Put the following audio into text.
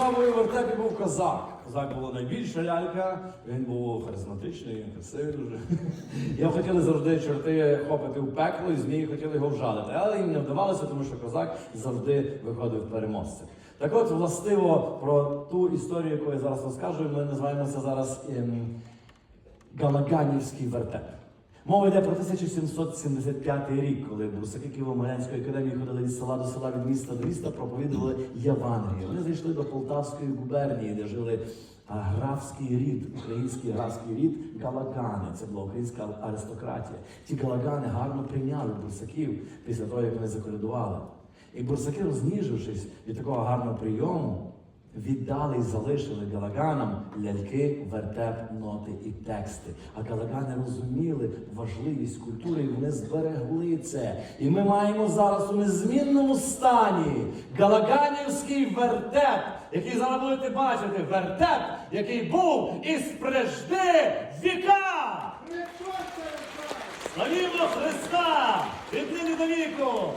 славою в вертепі був козак. Козак була найбільша лялька, він був харизматичний, красивий дуже. Його хотіли завжди чорти хопити в пекло, і змії хотіли його вжалити. Але їм не вдавалося, тому що козак завжди виходив переможцем. Так от, властиво про ту історію, яку я зараз розкажу, ми називаємося зараз ем, Галаганівський вертеп. Мова йде про 1775 рік, коли бурсаки Києво-Могилянської академії ходили від села до села, від міста до міста, проповідували Євангелію. Вони зайшли до Полтавської губернії, де жили графський рід, український графський рід Галагани. Це була українська аристократія. Ті Галагани гарно прийняли бурсаків після того, як вони заколядували. І бурсаки, розніжившись від такого гарного прийому, віддали і залишили галаганам ляльки, вертеп, ноти і тексти. А галагани розуміли важливість культури, і вони зберегли це. І ми маємо зараз у незмінному стані галаганівський вертеп, який зараз будете бачити. Вертеп, який був із прежди віка. Славімо Христа! Від нині до віку!